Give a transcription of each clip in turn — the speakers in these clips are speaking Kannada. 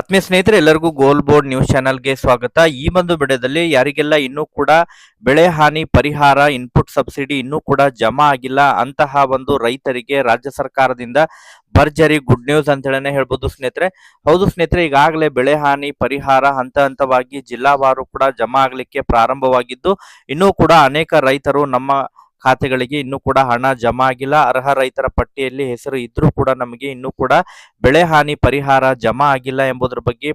ಆತ್ಮೀಯ ಸ್ನೇಹಿತರೆ, ಎಲ್ಲರಿಗೂ ಗೋಲ್ ಬೋರ್ಡ್ ನ್ಯೂಸ್ ಚಾನೆಲ್ಗೆ ಸ್ವಾಗತ. ಈ ಒಂದು ಬೆಳೆದಲ್ಲಿ ಯಾರಿಗೆಲ್ಲ ಇನ್ನೂ ಕೂಡ ಬೆಳೆ ಹಾನಿ ಪರಿಹಾರ ಇನ್ಪುಟ್ ಸಬ್ಸಿಡಿ ಇನ್ನೂ ಕೂಡ ಜಮಾ ಆಗಿಲ್ಲ ಅಂತಹ ಒಂದು ರೈತರಿಗೆ ರಾಜ್ಯ ಸರ್ಕಾರದಿಂದ ಭರ್ಜರಿ ಗುಡ್ ನ್ಯೂಸ್ ಅಂತ ಹೇಳನೆ ಹೇಳ್ಬೋದು ಸ್ನೇಹಿತರೆ. ಹೌದು ಸ್ನೇಹಿತರೆ, ಈಗಾಗಲೇ ಬೆಳೆ ಹಾನಿ ಪರಿಹಾರ ಹಂತ ಹಂತವಾಗಿ ಜಿಲ್ಲಾವಾರು ಕೂಡ ಜಮಾ ಆಗಲಿಕ್ಕೆ ಪ್ರಾರಂಭವಾಗಿದ್ದು, ಇನ್ನೂ ಕೂಡ ಅನೇಕ ರೈತರು ನಮ್ಮ ಖಾತೆಗಳಿಗೆ ಇನ್ನೂ ಕೂಡ ಹಣ ಜಮಾ ಆಗಿಲ್ಲ. ಅರ್ಹ ರೈತರ ಪಟ್ಟಿಯಲ್ಲಿ ಹೆಸರು ಇದ್ರೂ ಕೂಡ ನಮಗೆ ಇನ್ನೂ ಕೂಡ ಬೆಳೆ ಹಾನಿ ಪರಿಹಾರ ಜಮಾ ಆಗಿಲ್ಲ ಎಂಬುದರ ಬಗ್ಗೆ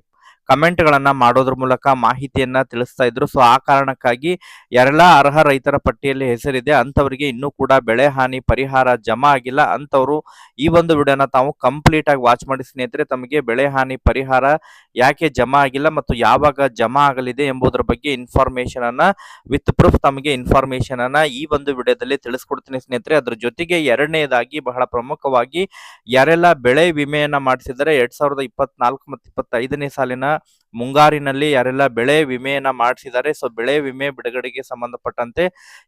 ಕಮೆಂಟ್ ಗಳನ್ನ ಮಾಡೋದ್ರ ಮೂಲಕ ಮಾಹಿತಿಯನ್ನ ತಿಳಿಸ್ತಾ ಇದ್ರು. ಸೊ, ಆ ಕಾರಣಕ್ಕಾಗಿ ಯಾರೆಲ್ಲ ಅರ್ಹ ರೈತರ ಪಟ್ಟಿಯಲ್ಲಿ ಹೆಸರಿದೆ ಅಂತವರಿಗೆ ಇನ್ನೂ ಕೂಡ ಬೆಳೆ ಹಾನಿ ಪರಿಹಾರ ಜಮಾ ಆಗಿಲ್ಲ. ಅಂತವರು ಈ ಒಂದು ವಿಡಿಯೋನ ತಾವು ಕಂಪ್ಲೀಟ್ ಆಗಿ ವಾಚ್ ಮಾಡಿ ಸ್ನೇಹಿತರೆ, ತಮಗೆ ಬೆಳೆ ಹಾನಿ ಪರಿಹಾರ ಯಾಕೆ ಜಮಾ ಆಗಿಲ್ಲ ಮತ್ತು ಯಾವಾಗ ಜಮಾ ಆಗಲಿದೆ ಎಂಬುದರ ಬಗ್ಗೆ ಇನ್ಫಾರ್ಮೇಶನ್ ಅನ್ನ ವಿತ್ ಪ್ರೂಫ್ ತಮಗೆ ಇನ್ಫಾರ್ಮೇಶನ್ ಅನ್ನ ಈ ಒಂದು ವಿಡಿಯೋದಲ್ಲಿ ತಿಳಿಸ್ಕೊಡ್ತೀನಿ ಸ್ನೇಹಿತರೆ. ಅದ್ರ ಜೊತೆಗೆ ಎರಡನೇದಾಗಿ ಬಹಳ ಪ್ರಮುಖವಾಗಿ ಯಾರೆಲ್ಲ ಬೆಳೆ ವಿಮೆಯನ್ನ ಮಾಡಿಸಿದರೆ ಎರಡ್ ಸಾವಿರದ ಇಪ್ಪತ್ನಾಲ್ಕು ಮತ್ತು ಇಪ್ಪತ್ತೈದನೇ ಸಾಲಿನ ಮುಂಗಾರಿನಲ್ಲಿ ಯಾರೆಲ್ಲ ಬೆಳೆ ವಿಮೆಯನ್ನ ಮಾಡಿಸಿದ್ದಾರೆ ಸೊ ಬೆಳೆ ವಿಮೆ ಬಿಡುಗಡೆಗೆ ಸಂಬಂಧಪಟ್ಟಂತೆ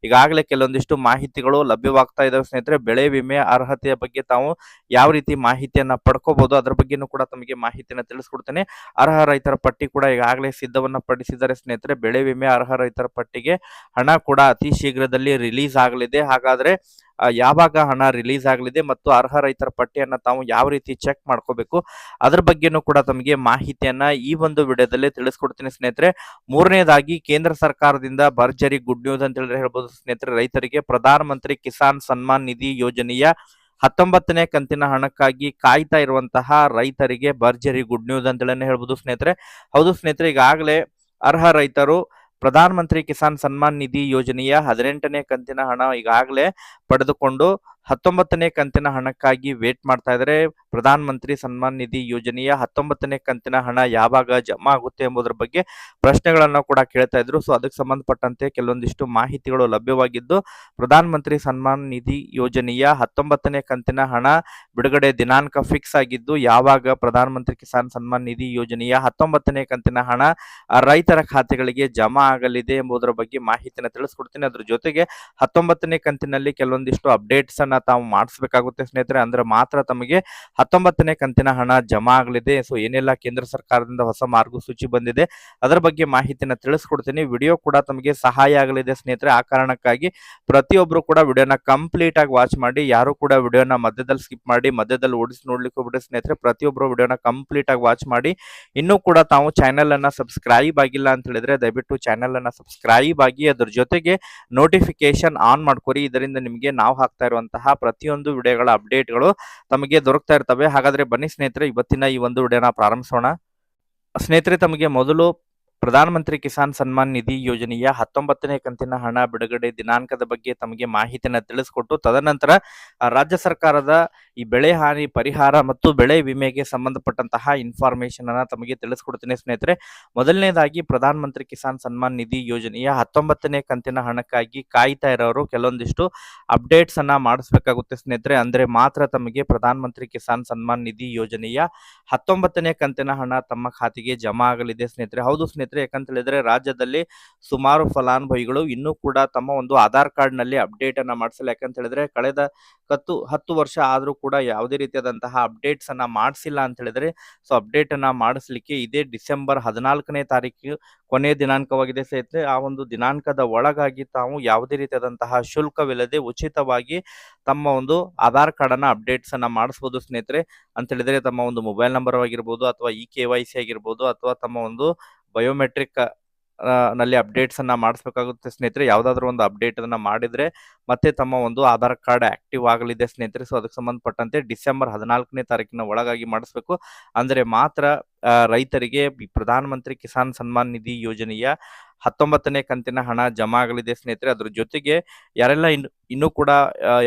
ಈಗಾಗಲೇ ಕೆಲವೊಂದಿಷ್ಟು ಮಾಹಿತಿಗಳು ಲಭ್ಯವಾಗ್ತಾ ಇದಾವೆ ಸ್ನೇಹಿತರೆ. ಬೆಳೆ ವಿಮೆ ಅರ್ಹತೆಯ ಬಗ್ಗೆ ತಾವು ಯಾವ ರೀತಿ ಮಾಹಿತಿಯನ್ನ ಪಡ್ಕೋಬಹುದು ಅದ್ರ ಬಗ್ಗೆನೂ ಕೂಡ ತಮಗೆ ಮಾಹಿತಿಯನ್ನ ತಿಳಿಸ್ಕೊಡ್ತೇನೆ. ಅರ್ಹ ರೈತರ ಪಟ್ಟಿ ಕೂಡ ಈಗಾಗಲೇ ಸಿದ್ಧವನ್ನ ಪಡಿಸಿದ್ದಾರೆ ಸ್ನೇಹಿತರೆ. ಬೆಳೆ ವಿಮೆ ಅರ್ಹ ರೈತರ ಪಟ್ಟಿಗೆ ಹಣ ಕೂಡ ಅತಿ ಶೀಘ್ರದಲ್ಲಿ ರಿಲೀಸ್ ಆಗಲಿದೆ. ಹಾಗಾದ್ರೆ ಯಾವಾಗ ಹಣ ರಿಲೀಸ್ ಆಗಲಿದೆ ಮತ್ತು ಅರ್ಹ ರೈತರ ಪಟ್ಟಿಯನ್ನ ತಾವು ಯಾವ ರೀತಿ ಚೆಕ್ ಮಾಡ್ಕೋಬೇಕು, ಅದ್ರ ಬಗ್ಗೆನೂ ಕೂಡ ತಮಗೆ ಮಾಹಿತಿಯನ್ನ ಈ ಒಂದು ವಿಡಿಯೋದಲ್ಲಿ ತಿಳಿಸ್ಕೊಡ್ತೀನಿ ಸ್ನೇಹಿತರೆ. ಮೂರನೇದಾಗಿ, ಕೇಂದ್ರ ಸರ್ಕಾರದಿಂದ ಭರ್ಜರಿ ಗುಡ್ ನ್ಯೂಸ್ ಅಂತ ಹೇಳಿದ್ರೆ ಹೇಳ್ಬೋದು ಸ್ನೇಹಿತರೆ, ರೈತರಿಗೆ ಪ್ರಧಾನ ಮಂತ್ರಿ ಕಿಸಾನ್ ಸನ್ಮಾನ್ ನಿಧಿ ಯೋಜನೆಯ ಹತ್ತೊಂಬತ್ತನೇ ಕಂತಿನ ಹಣಕ್ಕಾಗಿ ಕಾಯ್ತಾ ಇರುವಂತಹ ರೈತರಿಗೆ ಭರ್ಜರಿ ಗುಡ್ ನ್ಯೂಸ್ ಅಂತ ಹೇಳಿ ಹೇಳ್ಬೋದು ಸ್ನೇಹಿತರೆ. ಹೌದು ಸ್ನೇಹಿತರೆ, ಈಗಾಗಲೇ ಅರ್ಹ ರೈತರು ಪ್ರಧಾನ ಮಂತ್ರಿ ಕಿಸಾನ್ ಸನ್ಮಾನ್ ನಿಧಿ ಯೋಜನೆಯ ಹದಿನೆಂಟನೇ ಕಂತಿನ ಹಣ ಈಗಾಗಲೇ ಪಡೆದುಕೊಂಡು ಹತ್ತೊಂಬತ್ತನೇ ಕಂತಿನ ಹಣಕ್ಕಾಗಿ ವೇಟ್ ಮಾಡ್ತಾ ಇದ್ರೆ. ಪ್ರಧಾನ ಮಂತ್ರಿ ಸನ್ಮಾನ್ ನಿಧಿ ಯೋಜನೆಯ ಹತ್ತೊಂಬತ್ತನೇ ಕಂತಿನ ಹಣ ಯಾವಾಗ ಜಮಾ ಆಗುತ್ತೆ ಎಂಬುದರ ಬಗ್ಗೆ ಪ್ರಶ್ನೆಗಳನ್ನು ಕೂಡ ಕೇಳ್ತಾ ಇದ್ರು. ಸೊ ಅದಕ್ಕೆ ಸಂಬಂಧಪಟ್ಟಂತೆ ಕೆಲವೊಂದಿಷ್ಟು ಮಾಹಿತಿಗಳು ಲಭ್ಯವಾಗಿದ್ದು, ಪ್ರಧಾನ ಮಂತ್ರಿ ಸನ್ಮಾನ್ ನಿಧಿ ಯೋಜನೆಯ ಹತ್ತೊಂಬತ್ತನೇ ಕಂತಿನ ಹಣ ಬಿಡುಗಡೆ ದಿನಾಂಕ ಫಿಕ್ಸ್ ಆಗಿದ್ದು, ಯಾವಾಗ ಪ್ರಧಾನ ಮಂತ್ರಿ ಕಿಸಾನ್ ಸನ್ಮಾನ್ ನಿಧಿ ಯೋಜನೆಯ ಹತ್ತೊಂಬತ್ತನೇ ಕಂತಿನ ಹಣ ರೈತರ ಖಾತೆಗಳಿಗೆ ಜಮಾ ಆಗಲಿದೆ ಎಂಬುದರ ಬಗ್ಗೆ ಮಾಹಿತಿನ ತಿಳಿಸ್ಕೊಡ್ತೀನಿ. ಅದ್ರ ಜೊತೆಗೆ ಹತ್ತೊಂಬತ್ತನೇ ಕಂತಿನಲ್ಲಿ ಕೆಲವೊಂದಿಷ್ಟು ಅಪ್ಡೇಟ್ಸ್ ಅನ್ನ ತಾವು ಮಾಡಿಸ್ಬೇಕಾಗುತ್ತೆ ಸ್ನೇಹಿತರೆ. ಅಂದ್ರೆ ಮಾತ್ರ ತಮಗೆ ಹತ್ತೊಂಬತ್ತನೇ ಕಂತಿನ ಹಣ ಜಮಾ ಆಗಲಿದೆ. ಸೊ, ಏನೆಲ್ಲ ಕೇಂದ್ರ ಸರ್ಕಾರದಿಂದ ಹೊಸ ಮಾರ್ಗಸೂಚಿ ಬಂದಿದೆ, ಅದರ ಬಗ್ಗೆ ಮಾಹಿತಿನ ತಿಳಿಸ್ಕೊಡ್ತೀನಿ. ವಿಡಿಯೋ ಕೂಡ ತಮಗೆ ಸಹಾಯ ಆಗಲಿದೆ ಸ್ನೇಹಿತರೆ. ಆ ಕಾರಣಕ್ಕಾಗಿ ಪ್ರತಿಯೊಬ್ರು ಕೂಡ ವಿಡಿಯೋನ ಕಂಪ್ಲೀಟ್ ಆಗಿ ವಾಚ್ ಮಾಡಿ, ಯಾರು ಕೂಡ ವಿಡಿಯೋನ ಮಧ್ಯದಲ್ಲಿ ಸ್ಕಿಪ್ ಮಾಡಿ, ಮಧ್ಯದಲ್ಲಿ ಓಡಿಸಿ ನೋಡ್ಲಿಕ್ಕೆ ಬಿಡಿ ಸ್ನೇಹಿತರೆ, ಪ್ರತಿಯೊಬ್ರು ವಿಡಿಯೋನ ಕಂಪ್ಲೀಟ್ ಆಗಿ ವಾಚ್ ಮಾಡಿ. ಇನ್ನೂ ಕೂಡ ತಾವು ಚಾನೆಲ್ ಅನ್ನ ಸಬ್ಸ್ಕ್ರೈಬ್ ಆಗಿಲ್ಲ ಅಂತ ಹೇಳಿದ್ರೆ ದಯವಿಟ್ಟು ಚಾನೆಲ್ ಅನ್ನ ಸಬ್ಸ್ಕ್ರೈಬ್ ಆಗಿ ಅದ್ರ ಜೊತೆಗೆ ನೋಟಿಫಿಕೇಶನ್ ಆನ್ ಮಾಡ್ಕೊರಿ. ಇದರಿಂದ ನಿಮಗೆ ನಾವು ಹಾಕ್ತಾ ಇರುವಂತಹ ಪ್ರತಿಯೊಂದು ವಿಡಿಯೋಗಳ ಅಪ್ಡೇಟ್ಗಳು ತಮಗೆ ದೊರಕ್ತಾ ಇರ್ತವೆ. ಹಾಗಾದ್ರೆ ಬನ್ನಿ ಸ್ನೇಹಿತರೆ, ಇವತ್ತಿನ ಈ ಒಂದು ವಿಡಿಯೋನ ಪ್ರಾರಂಭಿಸೋಣ. ಸ್ನೇಹಿತರೆ, ತಮಗೆ ಮೊದಲು ಪ್ರಧಾನಮಂತ್ರಿ ಕಿಸಾನ್ ಸನ್ಮಾನ್ ನಿಧಿ ಯೋಜನೆಯ ಹತ್ತೊಂಬತ್ತನೇ ಕಂತಿನ ಹಣ ಬಿಡುಗಡೆ ದಿನಾಂಕದ ಬಗ್ಗೆ ತಮಗೆ ಮಾಹಿತಿಯನ್ನು ತಿಳಿಸಿಕೊಟ್ಟು, ತದನಂತರ ರಾಜ್ಯ ಸರ್ಕಾರದ ಈ ಬೆಳೆ ಹಾನಿ ಪರಿಹಾರ ಮತ್ತು ಬೆಳೆ ವಿಮೆಗೆ ಸಂಬಂಧಪಟ್ಟಂತಹ ಇನ್ಫಾರ್ಮೇಶನ್ ಅನ್ನ ತಮಗೆ ತಿಳಿಸ್ಕೊಡ್ತೀನಿ ಸ್ನೇಹಿತರೆ. ಮೊದಲನೇದಾಗಿ ಪ್ರಧಾನ ಮಂತ್ರಿ ಕಿಸಾನ್ ಸನ್ಮಾನ್ ನಿಧಿ ಯೋಜನೆಯ ಹತ್ತೊಂಬತ್ತನೇ ಕಂತಿನ ಹಣಕ್ಕಾಗಿ ಕಾಯ್ತಾ ಇರೋರು ಕೆಲವೊಂದಿಷ್ಟು ಅಪ್ಡೇಟ್ಸ್ ಅನ್ನ ಮಾಡಿಸ್ಬೇಕಾಗುತ್ತೆ ಸ್ನೇಹಿತರೆ. ಅಂದ್ರೆ ಮಾತ್ರ ತಮಗೆ ಪ್ರಧಾನ ಮಂತ್ರಿ ಕಿಸಾನ್ ಸನ್ಮಾನ್ ನಿಧಿ ಯೋಜನೆಯ ಹತ್ತೊಂಬತ್ತನೇ ಕಂತಿನ ಹಣ ತಮ್ಮ ಖಾತೆಗೆ ಜಮಾ ಆಗಲಿದೆ ಸ್ನೇಹಿತರೆ. ಹೌದು ಸ್ನೇಹಿತರೆ. ಯಾಕಂತ ಹೇಳಿದ್ರೆ ರಾಜ್ಯದಲ್ಲಿ ಸುಮಾರು ಫಲಾನುಭವಿಗಳು ಇನ್ನೂ ಕೂಡ ತಮ್ಮ ಒಂದು ಆಧಾರ್ ಕಾರ್ಡ್ನಲ್ಲಿ ಅಪ್ಡೇಟ್ ಅನ್ನ ಮಾಡಿಸಲ್ಲ. ಯಾಕಂತ ಹೇಳಿದ್ರೆ ಕಳೆದ ಹತ್ತು ಹತ್ತು ವರ್ಷ ಆದ್ರೂ ಕೂಡ ಯಾವುದೇ ರೀತಿಯಾದಂತಹ ಅಪ್ಡೇಟ್ಸ್ ಅನ್ನ ಮಾಡಿಸಿಲ್ಲ ಅಂತ ಹೇಳಿದ್ರೆ ಸೊ ಅಪ್ಡೇಟ್ ಅನ್ನ ಮಾಡಿಸ್ಲಿಕ್ಕೆ ಇದೇ ಡಿಸೆಂಬರ್ ಹದಿನಾಲ್ಕನೇ ತಾರೀಕು ಕೊನೆಯ ದಿನಾಂಕವಾಗಿದೆ ಸ್ನೇಹಿತರೆ. ಆ ಒಂದು ದಿನಾಂಕದ ಒಳಗಾಗಿ ತಾವು ಯಾವುದೇ ರೀತಿಯಾದಂತಹ ಶುಲ್ಕವಿಲ್ಲದೆ ಉಚಿತವಾಗಿ ತಮ್ಮ ಒಂದು ಆಧಾರ್ ಕಾರ್ಡ್ ಅನ್ನ ಅಪ್ಡೇಟ್ಸ್ ಅನ್ನ ಮಾಡಿಸಬಹುದು ಸ್ನೇಹಿತರೆ. ಅಂತ ಹೇಳಿದ್ರೆ ತಮ್ಮ ಒಂದು ಮೊಬೈಲ್ ನಂಬರ್ ಆಗಿರ್ಬೋದು ಅಥವಾ ಇ ಕೆ ವೈ ಸಿ ಆಗಿರ್ಬೋದು ಅಥವಾ ತಮ್ಮ ಒಂದು ಬಯೋಮೆಟ್ರಿಕ್ನಲ್ಲಿ ಅಪ್ಡೇಟ್ಸ್ ಅನ್ನ ಮಾಡಿಸ್ಬೇಕಾಗುತ್ತೆ ಸ್ನೇಹಿತರೆ. ಯಾವ್ದಾದ್ರು ಒಂದು ಅಪ್ಡೇಟ್ ಅನ್ನ ಮಾಡಿದ್ರೆ ಮತ್ತೆ ತಮ್ಮ ಒಂದು ಆಧಾರ್ ಕಾರ್ಡ್ ಆಕ್ಟಿವ್ ಆಗಲಿದೆ ಸ್ನೇಹಿತರೆ. ಸೊ ಅದಕ್ಕೆ ಸಂಬಂಧಪಟ್ಟಂತೆ ಡಿಸೆಂಬರ್ ಹದಿನಾಲ್ಕನೇ ತಾರೀಕಿನ ಒಳಗಾಗಿ ಮಾಡಿಸ್ಬೇಕು. ಅಂದ್ರೆ ಮಾತ್ರ ರೈತರಿಗೆ ಪ್ರಧಾನ ಮಂತ್ರಿ ಕಿಸಾನ್ ಸನ್ಮಾನ್ ನಿಧಿ ಯೋಜನೆಯ ಹತ್ತೊಂಬತ್ತನೇ ಕಂತಿನ ಹಣ ಜಮಾ ಆಗಲಿದೆ ಸ್ನೇಹಿತರೆ. ಅದ್ರ ಜೊತೆಗೆ ಯಾರೆಲ್ಲ ಇನ್ನು ಇನ್ನೂ ಕೂಡ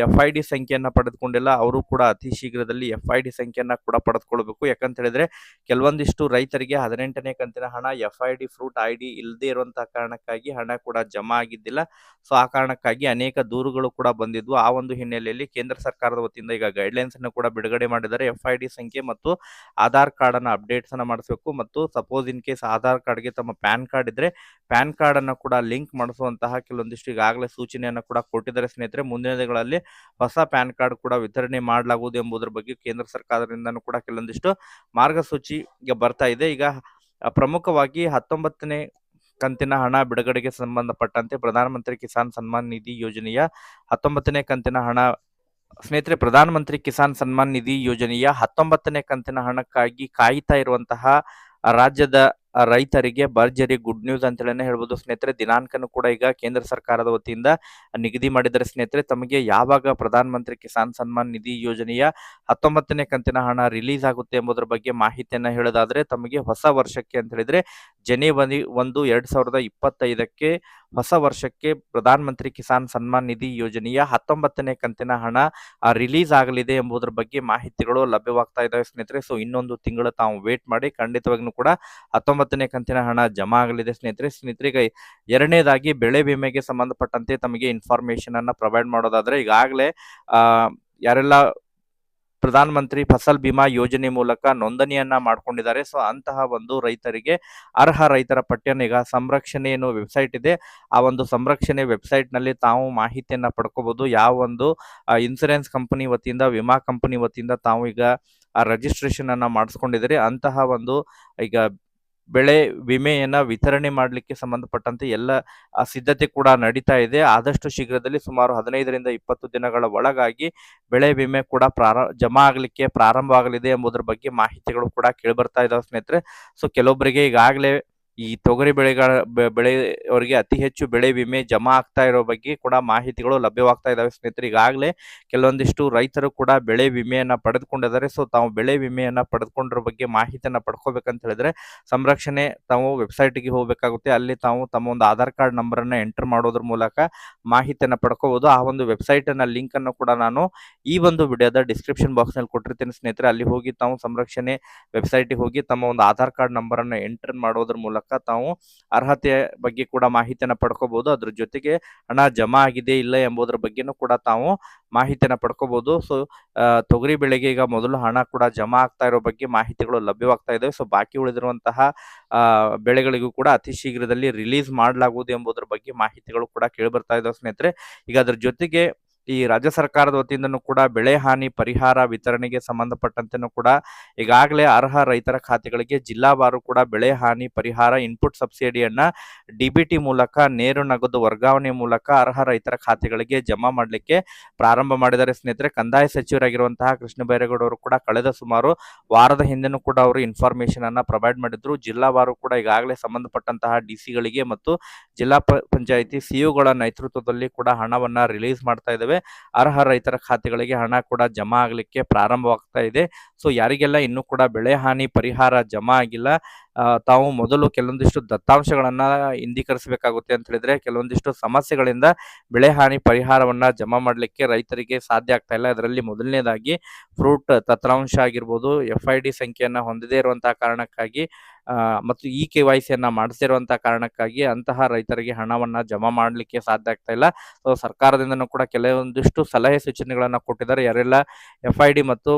ಎಫ್ ಐ ಡಿ ಸಂಖ್ಯೆಯನ್ನ ಪಡೆದುಕೊಂಡಿಲ್ಲ, ಅವರು ಕೂಡ ಅತಿ ಶೀಘ್ರದಲ್ಲಿ ಎಫ್ ಐ ಡಿ ಸಂಖ್ಯೆಯನ್ನ ಕೂಡ ಪಡೆದುಕೊಳ್ಬೇಕು. ಯಾಕಂತ ಹೇಳಿದ್ರೆ ಕೆಲವೊಂದಿಷ್ಟು ರೈತರಿಗೆ ಹದಿನೆಂಟನೇ ಕಂತಿನ ಹಣ F I D fruit I D ಇಲ್ಲದೆ ಇರುವಂತಹ ಕಾರಣಕ್ಕಾಗಿ ಹಣ ಕೂಡ ಜಮಾ ಆಗಿದ್ದಿಲ್ಲ. ಸೊ, ಆ ಕಾರಣಕ್ಕಾಗಿ ಅನೇಕ ದೂರುಗಳು ಕೂಡ ಬಂದಿದ್ವು. ಆ ಒಂದು ಹಿನ್ನೆಲೆಯಲ್ಲಿ ಕೇಂದ್ರ ಸರ್ಕಾರದ ವತಿಯಿಂದ ಈಗ ಗೈಡ್ಲೈನ್ಸ್ ಅನ್ನು ಕೂಡ ಬಿಡುಗಡೆ ಮಾಡಿದ್ದಾರೆ. ಎಫ್ ಐ ಡಿ ಸಂಖ್ಯೆ ಮತ್ತು ಆಧಾರ್ ಕಾರ್ಡ್ ಅನ್ನು ಅಪ್ಡೇಟ್ಸ್ ಅನ್ನ ಮಾಡಿಸಬೇಕು. ಮತ್ತು ಸಪೋಸ್ ಇನ್ ಕೇಸ್ ಆಧಾರ್ ಕಾರ್ಡ್ಗೆ ತಮ್ಮ ಪ್ಯಾನ್ ಕಾರ್ಡ್ ಇದ್ರೆ, ಪ್ಯಾನ್ ಕಾರ್ಡ್ ಅನ್ನು ಕೂಡ ಲಿಂಕ್ ಮಾಡಿಸುವಂತಹ ಕೆಲವೊಂದಿಷ್ಟು ಈಗಾಗಲೇ ಸೂಚನೆಯನ್ನು ಕೂಡ ಕೊಟ್ಟಿದ್ದಾರೆ ಸ್ನೇಹಿತರೆ. ಸ್ನೇಹಿತರೆ ಮುಂದಿನ ದಿನಗಳಲ್ಲಿ ಹೊಸ ಪ್ಯಾನ್ ಕಾರ್ಡ್ ಕೂಡ ವಿತರಣೆ ಮಾಡಲಾಗುವುದು ಎಂಬುದರ ಬಗ್ಗೆ ಕೇಂದ್ರ ಸರ್ಕಾರದಿಂದನೂ ಕೂಡ ಕೆಲವೊಂದಿಷ್ಟು ಮಾರ್ಗಸೂಚಿ ಈಗ ಬರ್ತಾ ಇದೆ. ಈಗ ಪ್ರಮುಖವಾಗಿ ಹತ್ತೊಂಬತ್ತನೇ ಕಂತಿನ ಹಣ ಬಿಡುಗಡೆಗೆ ಸಂಬಂಧಪಟ್ಟಂತೆ ಪ್ರಧಾನಮಂತ್ರಿ ಕಿಸಾನ್ ಸನ್ಮಾನ್ ನಿಧಿ ಯೋಜನೆಯ ಹತ್ತೊಂಬತ್ತನೇ ಕಂತಿನ ಹಣ, ಸ್ನೇಹಿತರೆ ಪ್ರಧಾನಮಂತ್ರಿ ಕಿಸಾನ್ ಸನ್ಮಾನ್ ನಿಧಿ ಯೋಜನೆಯ ಹತ್ತೊಂಬತ್ತನೇ ಕಂತಿನ ಹಣಕ್ಕಾಗಿ ಕಾಯ್ತಾ ಇರುವಂತಹ ರಾಜ್ಯದ ರೈತರಿಗೆ ಭರ್ಜರಿ ಗುಡ್ ನ್ಯೂಸ್ ಅಂತ ಹೇಳನೆ ಹೇಳ್ಬೋದು. ಸ್ನೇಹಿತರೆ, ದಿನಾಂಕನು ಕೂಡ ಈಗ ಕೇಂದ್ರ ಸರ್ಕಾರದ ವತಿಯಿಂದ ನಿಗದಿ ಮಾಡಿದರೆ ಸ್ನೇಹಿತರೆ, ತಮಗೆ ಯಾವಾಗ ಪ್ರಧಾನಮಂತ್ರಿ ಕಿಸಾನ್ ಸನ್ಮಾನ್ ನಿಧಿ ಯೋಜನೆಯ ಹತ್ತೊಂಬತ್ತನೇ ಕಂತಿನ ಹಣ ರಿಲೀಸ್ ಆಗುತ್ತೆ ಎಂಬುದರ ಬಗ್ಗೆ ಮಾಹಿತಿಯನ್ನ ಹೇಳೋದಾದ್ರೆ, ತಮಗೆ ಹೊಸ ವರ್ಷಕ್ಕೆ ಅಂತ ಹೇಳಿದ್ರೆ ಜನವರಿ ಒಂದು, ಎರಡ್ ಸಾವಿರದ ಇಪ್ಪತ್ತೈದಕ್ಕೆ ಹೊಸ ವರ್ಷಕ್ಕೆ ಪ್ರಧಾನ ಮಂತ್ರಿ ಕಿಸಾನ್ ಸನ್ಮಾನ್ ನಿಧಿ ಯೋಜನೆಯ ಹತ್ತೊಂಬತ್ತನೇ ಕಂತಿನ ಹಣ ರಿಲೀಸ್ ಆಗಲಿದೆ ಎಂಬುದರ ಬಗ್ಗೆ ಮಾಹಿತಿಗಳು ಲಭ್ಯವಾಗ್ತಾ ಇದ್ದಾವೆ ಸ್ನೇಹಿತರೆ ಸೊ ಇನ್ನೊಂದು ತಿಂಗಳು ತಾವು ವೇಟ್ ಮಾಡಿ ಖಂಡಿತವಾಗ್ಲೂ ಕೂಡ ಹತ್ತೊಂಬತ್ತನೇ ಕಂತಿನ ಹಣ ಜಮಾ ಆಗಲಿದೆ. ಸ್ನೇಹಿತರೆ, ಸ್ನೇಹಿತರಿಗೆ ಎರಡನೇದಾಗಿ ಬೆಳೆ ವಿಮೆಗೆ ಸಂಬಂಧಪಟ್ಟಂತೆ ತಮಗೆ ಇನ್ಫಾರ್ಮೇಶನ್ ಅನ್ನ ಪ್ರೊವೈಡ್ ಮಾಡೋದಾದ್ರೆ ಈಗಾಗಲೇ, ಆ, ಯಾರೆಲ್ಲ ಪ್ರಧಾನಮಂತ್ರಿ ಫಸಲ್ ಬಿಮಾ ಯೋಜನೆ ಮೂಲಕ ನೋಂದಣಿಯನ್ನ ಮಾಡ್ಕೊಂಡಿದ್ದಾರೆ. ಸೊ, ಅಂತಹ ಒಂದು ರೈತರಿಗೆ ಅರ್ಹ ರೈತರ ಪಟ್ಟಿಯನ್ನು ಈಗ ಸಂರಕ್ಷಣೆ ಎನ್ನುವ ವೆಬ್ಸೈಟ್ ಇದೆ. ಆ ಒಂದು ಸಂರಕ್ಷಣೆ ವೆಬ್ಸೈಟ್ನಲ್ಲಿ ತಾವು ಮಾಹಿತಿಯನ್ನ ಪಡ್ಕೋಬಹುದು ಯಾವ ಒಂದು ಇನ್ಸೂರೆನ್ಸ್ ಕಂಪನಿ ವತಿಯಿಂದ, ವಿಮಾ ಕಂಪನಿ ವತಿಯಿಂದ ತಾವು ಈಗ ರಿಜಿಸ್ಟ್ರೇಷನ್ ಅನ್ನ ಮಾಡಿಸ್ಕೊಂಡಿದ್ದೀರಿ. ಅಂತಹ ಒಂದು ಈಗ ಬೆಳೆ ವಿಮೆಯನ್ನ ವಿತರಣೆ ಮಾಡಲಿಕ್ಕೆ ಸಂಬಂಧಪಟ್ಟಂತೆ ಎಲ್ಲ ಸಿದ್ಧತೆ ಕೂಡ ನಡೀತಾ ಇದೆ. ಆದಷ್ಟು ಶೀಘ್ರದಲ್ಲಿ ಸುಮಾರು ಹದಿನೈದರಿಂದ ಇಪ್ಪತ್ತು ದಿನಗಳ ಒಳಗಾಗಿ ಬೆಳೆ ವಿಮೆ ಕೂಡ ಜಮಾ ಆಗಲಿಕ್ಕೆ ಪ್ರಾರಂಭ ಆಗಲಿದೆ ಎಂಬುದರ ಬಗ್ಗೆ ಮಾಹಿತಿಗಳು ಕೂಡ ಕೇಳಿಬರ್ತಾ ಇದಾವೆ ಸ್ನೇಹಿತರೆ. ಸೊ ಕೆಲವೊಬ್ಬರಿಗೆ ಈಗಾಗಲೇ ಈ ತೊಗರಿ ಬೆಳೆಗಳ ಬೆಳೆಯವರಿಗೆ ಅತಿ ಹೆಚ್ಚು ಬೆಳೆ ವಿಮೆ ಜಮಾ ಆಗ್ತಾ ಇರೋ ಬಗ್ಗೆ ಕೂಡ ಮಾಹಿತಿಗಳು ಲಭ್ಯವಾಗ್ತಾ ಇದಾವೆ. ಸ್ನೇಹಿತರೆ, ಈಗಾಗಲೇ ಕೆಲವೊಂದಿಷ್ಟು ರೈತರು ಕೂಡ ಬೆಳೆ ವಿಮೆಯನ್ನ ಪಡೆದುಕೊಂಡಿದ್ದಾರೆ. ಸೊ, ತಾವು ಬೆಳೆ ವಿಮೆಯನ್ನ ಪಡೆದುಕೊಂಡಿರೋ ಬಗ್ಗೆ ಮಾಹಿತಿಯನ್ನ ಪಡ್ಕೋಬೇಕಂತ ಹೇಳಿದ್ರೆ, ಸಂರಕ್ಷಣೆ ತಾವು ವೆಬ್ಸೈಟ್ಗೆ ಹೋಗಬೇಕಾಗುತ್ತೆ. ಅಲ್ಲಿ ತಾವು ತಮ್ಮ ಒಂದು ಆಧಾರ್ ಕಾರ್ಡ್ ನಂಬರ್ ಅನ್ನ ಎಂಟರ್ ಮಾಡೋದ್ರ ಮೂಲಕ ಮಾಹಿತಿಯನ್ನ ಪಡ್ಕೋಬಹುದು ಆ ಒಂದು ವೆಬ್ಸೈಟ್ನ ಲಿಂಕ್ ಅನ್ನು ಕೂಡ ನಾನು ಈ ಒಂದು ವಿಡಿಯೋದ ಡಿಸ್ಕ್ರಿಪ್ಷನ್ ಬಾಕ್ಸ್ನಲ್ಲಿ ಕೊಟ್ಟಿರ್ತೀನಿ. ಸ್ನೇಹಿತರೆ, ಅಲ್ಲಿ ಹೋಗಿ ತಾವು ಸಂರಕ್ಷಣೆ ವೆಬ್ಸೈಟ್ಗೆ ಹೋಗಿ ತಮ್ಮ ಒಂದು ಆಧಾರ್ ಕಾರ್ಡ್ ನಂಬರ್ ಅನ್ನು ಎಂಟರ್ ಮಾಡೋದ್ರ ಮೂಲಕ ತಾವು ಅರ್ಹತೆ ಬಗ್ಗೆ ಕೂಡ ಮಾಹಿತಿಯನ್ನು ಪಡ್ಕೋಬಹುದು ಅದ್ರ ಜೊತೆಗೆ ಹಣ ಜಮಾ ಆಗಿದೆ ಇಲ್ಲ ಎಂಬುದರ ಬಗ್ಗೆನೂ ಕೂಡ ತಾವು ಮಾಹಿತಿಯನ್ನು ಪಡ್ಕೋಬಹುದು ಸೊ ತೊಗರಿ ಬೆಳೆಗೆ ಈಗ ಮೊದಲು ಹಣ ಕೂಡ ಜಮಾ ಆಗ್ತಾ ಇರೋ ಬಗ್ಗೆ ಮಾಹಿತಿಗಳು ಲಭ್ಯವಾಗ್ತಾ ಇದೆ ಸೊ ಬಾಕಿ ಉಳಿದಿರುವಂತಹ ಬೆಳೆಗಳಿಗೂ ಕೂಡ ಅತಿ ಶೀಘ್ರದಲ್ಲಿ ರಿಲೀಸ್ ಮಾಡಲಾಗುವುದು ಎಂಬುದರ ಬಗ್ಗೆ ಮಾಹಿತಿಗಳು ಕೂಡ ಕೇಳಿ ಬರ್ತಾ ಇದಾವೆ ಸ್ನೇಹಿತರೆ. ಈಗ ಅದ್ರ ಜೊತೆಗೆ ಈ ರಾಜ್ಯ ಸರ್ಕಾರದ ವತಿಯಿಂದನೂ ಕೂಡ ಬೆಳೆ ಹಾನಿ ಪರಿಹಾರ ವಿತರಣೆಗೆ ಸಂಬಂಧಪಟ್ಟಂತೆನೂ ಕೂಡ ಈಗಾಗಲೇ ಅರ್ಹ ರೈತರ ಖಾತೆಗಳಿಗೆ ಜಿಲ್ಲಾವಾರು ಕೂಡ ಬೆಳೆ ಹಾನಿ ಪರಿಹಾರ ಇನ್ಪುಟ್ ಸಬ್ಸಿಡಿಯನ್ನ ಡಿಬಿಟಿ ಮೂಲಕ, ನೇರು ನಗದು ವರ್ಗಾವಣೆ ಮೂಲಕ ಅರ್ಹ ರೈತರ ಖಾತೆಗಳಿಗೆ ಜಮಾ ಮಾಡಲಿಕ್ಕೆ ಪ್ರಾರಂಭ ಮಾಡಿದ್ದಾರೆ. ಸ್ನೇಹಿತರೆ, ಕಂದಾಯ ಸಚಿವರಾಗಿರುವಂತಹ ಕೃಷ್ಣ ಬೈರೇಗೌಡ ಅವರು ಕೂಡ ಕಳೆದ ಸುಮಾರು ವಾರದ ಹಿಂದೆನೂ ಕೂಡ ಅವರು ಇನ್ಫಾರ್ಮೇಶನ್ ಅನ್ನ ಪ್ರೊವೈಡ್ ಮಾಡಿದ್ರು. ಜಿಲ್ಲಾವಾರು ಕೂಡ ಈಗಾಗಲೇ ಸಂಬಂಧಪಟ್ಟಂತಹ ಡಿಸಿಗಳಿಗೆ ಮತ್ತು ಜಿಲ್ಲಾ ಪಂಚಾಯಿತಿ ಸಿಇಒಗಳ ನೇತೃತ್ವದಲ್ಲಿ ಕೂಡ ಹಣವನ್ನ ರಿಲೀಸ್ ಮಾಡ್ತಾ ಇದ್ದಾವೆ ಅರ್ಹ ರೈತರ ಖಾತೆಗಳಿಗೆ ಹಣ ಕೂಡ ಜಮಾ ಆಗಲಿಕ್ಕೆ ಪ್ರಾರಂಭವಾಗ್ತಾ ಇದೆ. ಸೊ, ಯಾರಿಗೆಲ್ಲ ಇನ್ನೂ ಕೂಡ ಬೆಳೆ ಹಾನಿ ಪರಿಹಾರ ಜಮಾ ಆಗಿಲ್ಲ ತಾವು ಮೊದಲು ಕೆಲವೊಂದಿಷ್ಟು ದತ್ತಾಂಶಗಳನ್ನು ಇಂದೀಕರಿಸಬೇಕಾಗುತ್ತೆ ಅಂತ ಹೇಳಿದ್ರೆ, ಕೆಲವೊಂದಿಷ್ಟು ಸಮಸ್ಯೆಗಳಿಂದ ಬೆಳೆ ಹಾನಿ ಪರಿಹಾರವನ್ನ ಜಮಾ ಮಾಡಲಿಕ್ಕೆ ರೈತರಿಗೆ ಸಾಧ್ಯ ಆಗ್ತಾ ಇಲ್ಲ. ಅದರಲ್ಲಿ ಮೊದಲನೇದಾಗಿ ಫ್ರೂಟ್ ತತ್ರಾಂಶ ಆಗಿರ್ಬೋದು, ಎಫ್ ಐ ಡಿ ಸಂಖ್ಯೆಯನ್ನು ಹೊಂದದೇ ಇರುವಂತಹ ಕಾರಣಕ್ಕಾಗಿ ಮತ್ತು ಇ ಕೆ ವೈ ಸಿಯನ್ನ ಮಾಡಿಸಿರುವಂತಹ ಕಾರಣಕ್ಕಾಗಿ ಅಂತಹ ರೈತರಿಗೆ ಹಣವನ್ನ ಜಮಾ ಮಾಡಲಿಕ್ಕೆ ಸಾಧ್ಯ ಆಗ್ತಾ ಇಲ್ಲ. ಸೊ, ಸರ್ಕಾರದಿಂದನೂ ಕೂಡ ಕೆಲವೊಂದಿಷ್ಟು ಸಲಹೆ ಸೂಚನೆಗಳನ್ನ ಕೊಟ್ಟಿದ್ದಾರೆ. ಯಾರೆಲ್ಲ ಎಫ್ ಐ ಡಿ ಮತ್ತು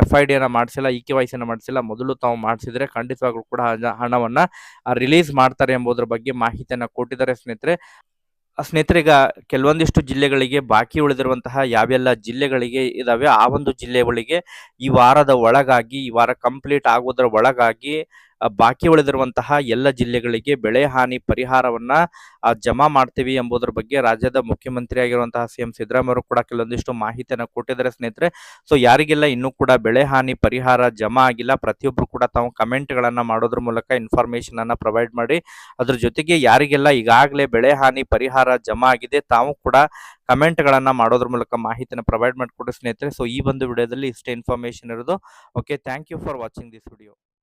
ಎಫ್ ಐ ಡಿಯನ್ನು ಮಾಡಿಸಿಲ್ಲ ಇ ಕೆ ವೈ ಸಿಯನ್ನ ಮಾಡಿಸಿಲ್ಲ, ಮೊದಲು ತಾವು ಮಾಡಿಸಿದ್ರೆ ಖಂಡಿತವಾಗ್ಲೂ ಕೂಡ ಹಣವನ್ನು ರಿಲೀಸ್ ಮಾಡ್ತಾರೆ ಎಂಬುದರ ಬಗ್ಗೆ ಮಾಹಿತಿಯನ್ನು ಕೊಟ್ಟಿದ್ದಾರೆ ಸ್ನೇಹಿತರೆ. ಸ್ನೇಹಿತರೀಗ ಕೆಲವೊಂದಿಷ್ಟು ಜಿಲ್ಲೆಗಳಿಗೆ ಬಾಕಿ ಉಳಿದಿರುವಂತಹ ಯಾವೆಲ್ಲ ಜಿಲ್ಲೆಗಳಿಗೆ ಇದಾವೆ, ಆ ಒಂದು ಜಿಲ್ಲೆಗಳಿಗೆ ಈ ವಾರದ ಒಳಗಾಗಿ, ಈ ವಾರ ಕಂಪ್ಲೀಟ್ ಆಗೋದ್ರ ಒಳಗಾಗಿ ಬಾಕಿ ಉಳಿದಿರುವಂತಹ ಎಲ್ಲ ಜಿಲ್ಲೆಗಳಿಗೆ ಬೆಳೆ ಹಾನಿ ಪರಿಹಾರವನ್ನ ಜಮಾ ಮಾಡ್ತೀವಿ ಎಂಬುದರ ಬಗ್ಗೆ ರಾಜ್ಯದ ಮುಖ್ಯಮಂತ್ರಿ ಆಗಿರುವಂತಹ ಸಿಎಂ ಸಿದ್ದರಾಮಯ್ಯ ಕೂಡ ಕೆಲವೊಂದಿಷ್ಟು ಮಾಹಿತಿಯನ್ನು ಕೊಟ್ಟಿದ್ದಾರೆ ಸ್ನೇಹಿತರೆ. ಸೊ, ಯಾರಿಗೆಲ್ಲ ಇನ್ನೂ ಕೂಡ ಬೆಳೆ ಹಾನಿ ಪರಿಹಾರ ಜಮಾ ಆಗಿಲ್ಲ ಪ್ರತಿಯೊಬ್ಬರು ಕೂಡ ತಾವು ಕಮೆಂಟ್ ಗಳನ್ನ ಮಾಡೋದ್ರ ಮೂಲಕ ಇನ್ಫಾರ್ಮೇಶನ್ ಅನ್ನ ಪ್ರೊವೈಡ್ ಮಾಡಿ, ಅದ್ರ ಜೊತೆಗೆ ಯಾರಿಗೆಲ್ಲ ಈಗಾಗಲೇ ಬೆಳೆ ಹಾನಿ ಪರಿಹಾರ ಜಮಾ ಆಗಿದೆ ತಾವು ಕೂಡ ಕಮೆಂಟ್ ಗಳನ್ನ ಮಾಡೋದ್ರ ಮೂಲಕ ಮಾಹಿತಿಯನ್ನು ಪ್ರೊವೈಡ್ ಮಾಡಿಕೊಡಿ ಸ್ನೇಹಿತರೆ. ಸೊ, ಈ ಒಂದು ವಿಡಿಯೋದಲ್ಲಿ ಇಷ್ಟೇ ಇನ್ಫಾರ್ಮೇಶನ್ ಇರೋದು. Okay, thank you for watching this video.